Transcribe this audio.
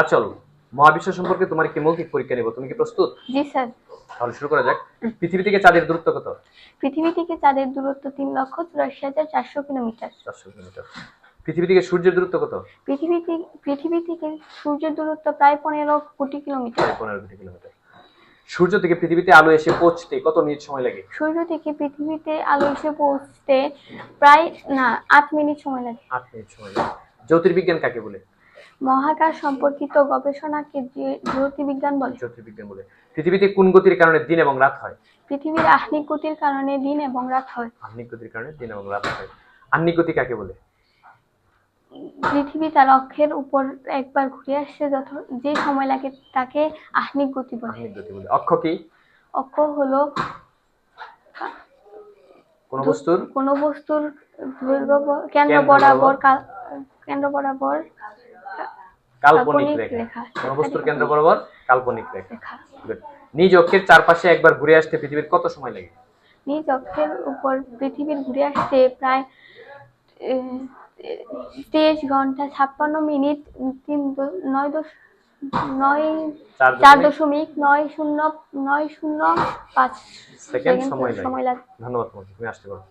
আচল মহাবিশ্ব সম্পর্কে তোমার একটি মৌখিক পরীক্ষা নেব? তুমি কি প্রস্তুত? জি স্যার। তাহলে শুরু করা যাক। পৃথিবী থেকে চাঁদের দূরত্ব কত? পৃথিবী থেকে চাঁদের দূরত্ব তিন লক্ষ চুরাশি হাজার চারশো কিলোমিটার। চারশো কিলোমিটার। পৃথিবী থেকে সূর্যের দূরত্ব কত? পৃথিবী থেকে পৃথিবী থেকে সূর্যের দূরত্ব প্রায় পনেরো কোটি কিলোমিটার। পনেরো কোটি কিলোমিটার। সূর্য থেকে পৃথিবীতে আলো এসে পৌঁছতে কত মিনিট সময় লাগে? সূর্য থেকে পৃথিবীতে আলো এসে পৌঁছতে প্রায় না আট মিনিট সময় লাগে। আট মিনিট সময় লাগে। জ্যোতির্বিজ্ঞান কাকে বলে? মহাকাশ সম্পর্কিত গবেষণাকে যে- জ্যোতির্বিজ্ঞান বলে। জ্যোতির্বিজ্ঞান বলে। পৃথিবীতে কোন গতির কারণে দিন এবং রাত হয়? পৃথিবীর আহ্নিক গতির কারণে দিন এবং রাত হয়। আহ্নিক গতির কারণে দিন এবং রাত হয়। আহ্নিক গতি কাকে বলে? পৃথিবী তার অক্ষের উপর একবার ঘুরে আসছে যত যে সময় লাগে তাকে আহ্নিক গতি বলে। আহ্নিক গতি বলে। অক্ষ কি? অক্ষ হলো কোন বস্তুর? কোনো বস্তুর কেন্দ্র বরাবর। কেন্দ্র বরাবর কাল্পনিক রেখা। কোন বস্তুর কেন্দ্র বরাবর কাল্পনিক রেখা। নিজ অক্ষের চারপাশে একবার ঘুরে আসতে পৃথিবীর কত সময় লাগে? নিজ অক্ষের উপর পৃথিবীর ঘুরে আসতে প্রায় তেইশ ঘণ্টা ছাপ্পান্ন মিনিট তিন নয় দশ নয় চার দশমিক নয় শূন্য নয় শূন্য পাঁচ সেকেন্ড সময় লাগে। সময় লাগে। ধন্যবাদ তুমি আসতে পারো।